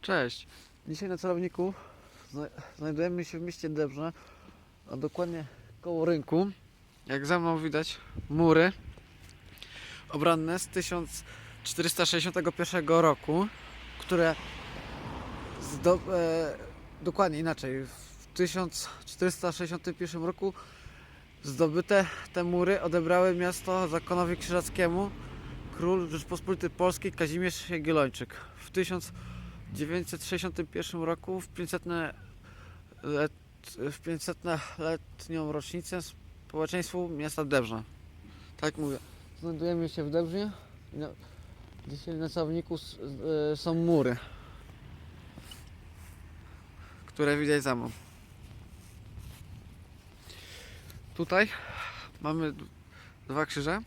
Cześć. Dzisiaj na celowniku zna- znajdujemy się w mieście Debrze, a dokładnie koło rynku. Jak za mną widać, mury obronne z 1461 roku, które e, dokładnie inaczej, w 1461 roku zdobyte te mury odebrały miasto zakonowi krzyżackiemu król Rzeczpospolitej Polskiej Kazimierz Jagiellończyk w 1961 roku w 500, let, w 500 letnią rocznicę społeczeństwu miasta Debrze. Tak mówię. Znajdujemy się w Debrze. i na- Dzisiaj na celowniku s- e, są mury, które widać za mną. Tutaj mamy dwa krzyże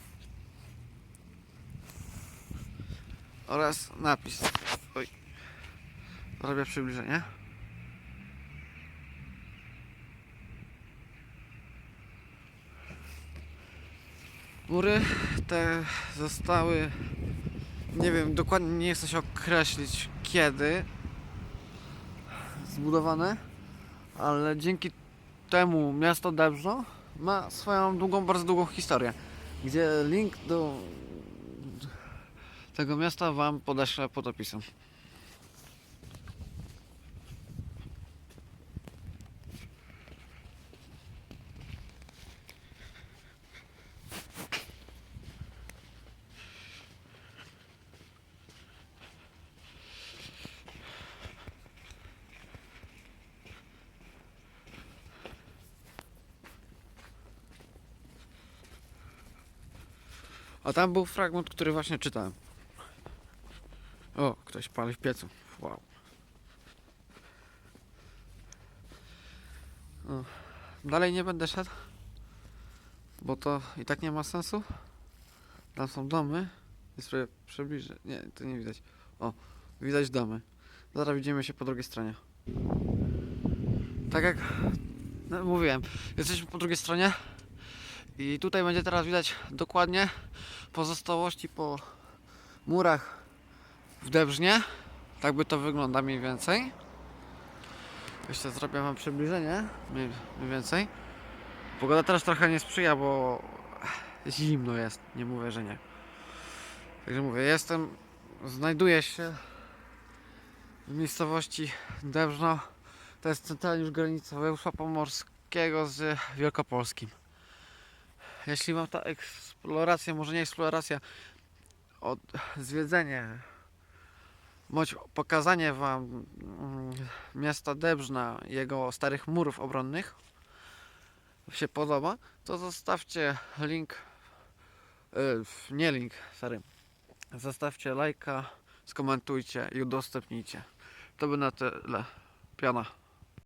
oraz napis. Oj. Robię przybliżenie. Mury te zostały, nie wiem, dokładnie nie chcę się określić kiedy zbudowane, ale dzięki temu miasto Debrzno ma swoją długą, bardzo długą historię, gdzie link do tego miasta Wam podeślę pod opisem. A tam był fragment, który właśnie czytałem. O, ktoś pali w piecu. Wow. O, dalej nie będę szedł, bo to i tak nie ma sensu. Tam są domy. I sobie przybliżę. Nie, to nie widać. O, widać domy. Zaraz widzimy się po drugiej stronie. Tak jak no, mówiłem, jesteśmy po drugiej stronie. I tutaj będzie teraz widać dokładnie pozostałości po murach w Debrznie. Tak by to wygląda mniej więcej. Jeszcze zrobię wam przybliżenie mniej, więcej. Pogoda teraz trochę nie sprzyja, bo zimno jest, nie mówię, że nie. Także mówię, jestem, znajduję się w miejscowości Debrzno. To jest centralnie już granica województwa pomorskiego z Wielkopolskim. Jeśli mam ta eksploracja, może nie eksploracja, od, zwiedzenie, bądź pokazanie Wam mm, miasta Debrzna, jego starych murów obronnych się podoba, to zostawcie link, y, nie link, sorry, zostawcie lajka, skomentujcie i udostępnijcie. To by na tyle. Piana.